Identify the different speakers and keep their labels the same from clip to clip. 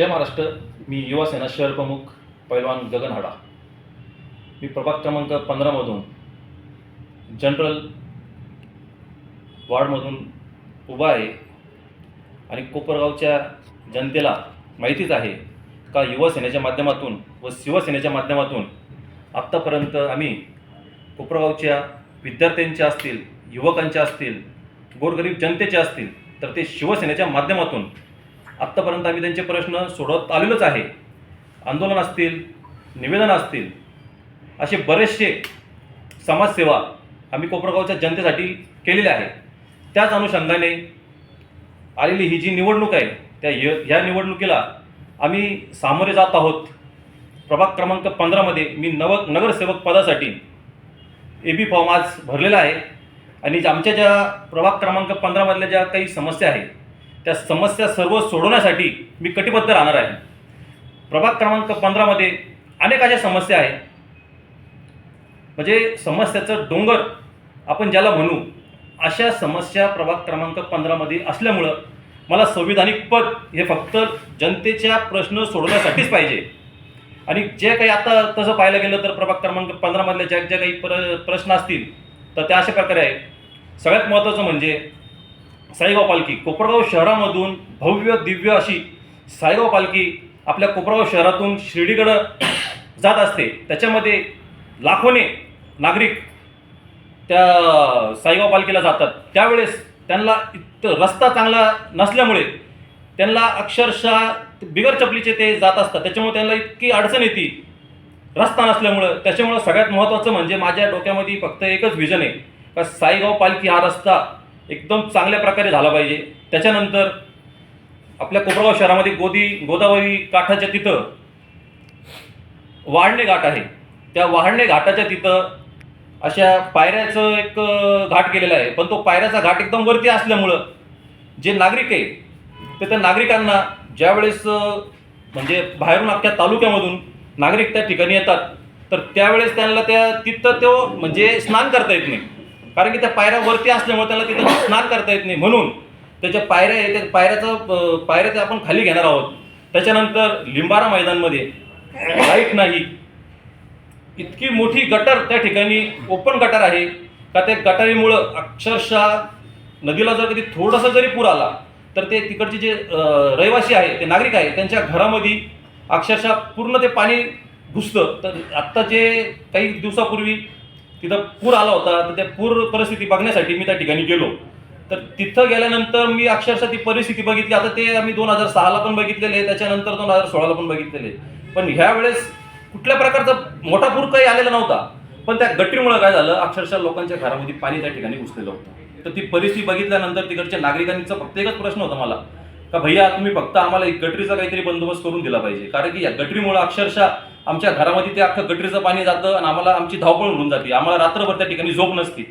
Speaker 1: जय महाराष्ट्र. मी युवा सेना शहर प्रमुख पैलवान गगन हाडा. मी प्रभाग क्रमांक पंधरामधून जनरल वार्डमधून उभा आहे आणि कोपरगावच्या जनतेला माहितीच आहे का युवासेनेच्या माध्यमातून व शिवसेनेच्या माध्यमातून आत्तापर्यंत आम्ही कोपरगावच्या विद्यार्थ्यांच्या असतील युवकांच्या असतील गोरगरीब जनतेचे असतील तर ते शिवसेनेच्या माध्यमातून आत्तापर्यंत आम्ही त्यांचे प्रश्न सोडवत आलेलोच आहे. आंदोलन असतील निवेदन असतील असे बरेचसे समाजसेवा आम्ही कोपरगावच्या जनतेसाठी केलेले आहे. त्याच अनुषंगाने आलेली ही जी निवडणूक आहे त्या य ह्या निवडणुकीला आम्ही सामोरे जात आहोत. प्रभाग क्रमांक पंधरामध्ये मी नव नगरसेवक पदासाठी ए बी फॉर्म आज भरलेला आहे. आणि ज्या- आमच्या ज्या प्रभाग क्रमांक पंधरामधल्या ज्या काही समस्या आहेत त्या समस्या सर्व सोडवण्यासाठी मी कटिबद्ध राहणार आहे. प्रभाग क्रमांक पंधरामध्ये अनेक अशा समस्या आहेत. म्हणजे समस्याचं डोंगर आपण ज्याला म्हणू अशा समस्या प्रभाग क्रमांक पंधरामध्ये असल्यामुळं मला संविधानिक पद हे फक्त जनतेच्या प्रश्न सोडवण्यासाठीच पाहिजे. आणि जे काही आता तसं पाहायला गेलं तर प्रभाग क्रमांक पंधरामधल्या ज्या ज्या काही प्र प्रश्न असतील तर त्या अशा प्रकारे आहे सगळ्यात महत्त्वाचं म्हणजे साईगाव पालखी कोपरगाव शहरामधून भव्य दिव्य अशी साईगाव पालखी आपल्या कोपरगाव शहरातून शिर्डीकडं जात असते. त्याच्यामध्ये लाखोने नागरिक त्या साईगाव पालखीला जातात. त्यावेळेस त्यांना इतकं रस्ता चांगला नसल्यामुळे त्यांना अक्षरशः बिगर चपलीचे ते जात असतात. त्याच्यामुळे त्यांना इतकी अडचण येते. रस्ता नसल्यामुळं. त्याच्यामुळं सगळ्यात महत्त्वाचं म्हणजे माझ्या डोक्यामध्ये फक्त एकच व्हिजन आहे का साईगाव पालखी हा रस्ता एकदम चांगल्या प्रकारे झाला पाहिजे. त्याच्यानंतर आपल्या कोपरगाव शहरामध्ये गोदी गोदावरी काठाच्या तिथं वाढणे घाट आहे. त्या वाहणे घाटाच्या तिथं अशा पायऱ्याचं एक घाट केलेला आहे. पण तो पायऱ्याचा घाट एकदम वरती असल्यामुळं जे नागरिक आहे तर त्या नागरिकांना ज्यावेळेस म्हणजे बाहेरून अख्ख्या तालुक्यामधून नागरिक त्या ठिकाणी येतात तर त्यावेळेस त्यांना त्या तिथं तो म्हणजे स्नान करता येत नाही. कारण की त्या पायऱ्या वरती असल्यामुळे त्याला तिथं स्नान करता येत नाही. म्हणून त्याच्या पायऱ्या आहे त्या पायऱ्याचं पायऱ्या त्या आपण खाली घेणार आहोत. त्याच्यानंतर लिंबारा मैदानमध्ये लाइट नाही. इतकी मोठी गटर त्या ठिकाणी ओपन गटर आहे. का त्या गटारीमुळं अक्षरशः नदीला जर कधी थोडासा जरी पूर आला तर ते तिकडचे जे रहिवासी आहे ते नागरिक आहे त्यांच्या घरामध्ये अक्षरशः पूर्ण ते पाणी घुसतं. तर आत्ता जे काही दिवसापूर्वी तिथं पूर आला होता तर त्या पूर परिस्थिती बघण्यासाठी मी त्या ठिकाणी गेलो. तर तिथं गेल्यानंतर मी अक्षरशः ती परिस्थिती बघितली. आता ते आम्ही दोन हजार सहाला पण बघितलेले त्याच्यानंतर दोन हजार सोळाला पण बघितलेले. पण ह्या वेळेस कुठल्या प्रकारचा मोठा पूर काही आलेला नव्हता. पण त्या गट्टीमुळे काय झालं अक्षरशः लोकांच्या घरामध्ये पाणी त्या ठिकाणी घुसलेलं होतं. तर ती परिस्थिती बघितल्यानंतर तिकडच्या नागरिकांचा फक्त एकच प्रश्न होता मला. का भैया तुम्ही फक्त आम्हाला एक गटरीचा काहीतरी बंदोबस्त करून दिला पाहिजे. कारण की या गटरीमुळे अक्षरशः आमच्या घरामध्ये ते अख्खं गटरीचं पाणी जातं आणि आम्हाला आमची धावपळ होऊन जाते. आम्हाला रात्रभर त्या ठिकाणी झोप नसती.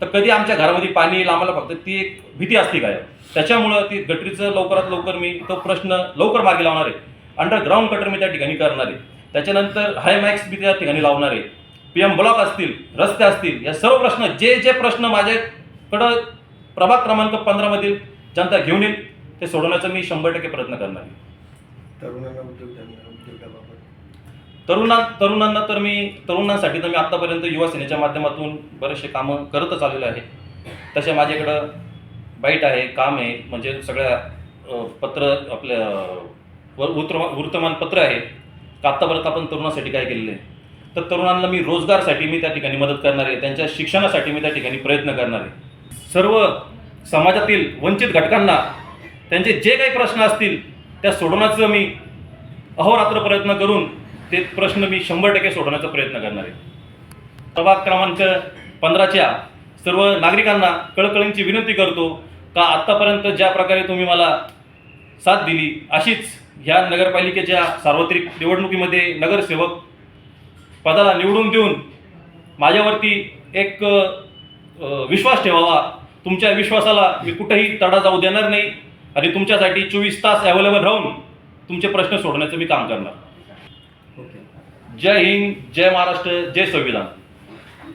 Speaker 1: तर कधी आमच्या घरामध्ये पाणी येईल आम्हाला फक्त ती एक भीती असते काय त्याच्यामुळं ती गटरीचं लवकरात लवकर मी तो प्रश्न लवकर मार्गी लावणार आहे. अंडरग्राऊंड कटर मी त्या ठिकाणी करणार आहे. त्याच्यानंतर हाय मॅक्स मी त्या ठिकाणी लावणार आहे. पी एम ब्लॉक असतील रस्ते असतील या सर्व प्रश्न जे जे प्रश्न माझ्याकडं प्रभाग क्रमांक पंधरामधील जनता घेऊन येईल. ते सोडवण्याचा मी शंभर टक्के प्रयत्न करणार आहे.
Speaker 2: तरुणांना उद्योगधंदा उद्योगाबाबत.
Speaker 1: तरुणा तरुणांना तर मी तरुणांसाठी तर मी आत्तापर्यंत युवा सेनेच्या माध्यमातून बरेचसे कामं करतच आलेलो आहे. तसे माझ्याकडं बाईट आहे काम आहे म्हणजे सगळ्या अ, पत्र आपल्या व- वृत्तमा वृत्तमानपत्र आहे. का आत्तापर्यंत आपण तरुणासाठी काय केलेलं आहे? तर तरुणांना मी रोजगारसाठी मी त्या ठिकाणी मदत करणार आहे. त्यांच्या शिक्षणासाठी मी त्या ठिकाणी प्रयत्न करणार आहे. सर्व समाजातील वंचित घटकांना त्यांचे जे काही प्रश्न असतील त्या सोडवण्याचं मी अहोरात्र प्रयत्न करून ते प्रश्न मी शंभर टक्के सोडवण्याचा प्रयत्न करणार आहे. प्रभाग क्रमांक पंधराच्या सर्व नागरिकांना कळकळींची विनंती करतो का आत्तापर्यंत ज्या प्रकारे तुम्ही मला साथ दिली अशीच ह्या नगरपालिकेच्या सार्वत्रिक निवडणुकीमध्ये नगरसेवक पदाला निवडून देऊन माझ्यावरती एक विश्वास ठेवावा. तुमच्या विश्वासाला मी कुठंही तडा जाऊ देणार नाही. आणि तुमच्यासाठी चोवीस तास अवेलेबल राहून तुमचे प्रश्न सोडण्याचं मी काम करणार.
Speaker 2: ओके.
Speaker 1: जय हिंद जय महाराष्ट्र जय संविधान.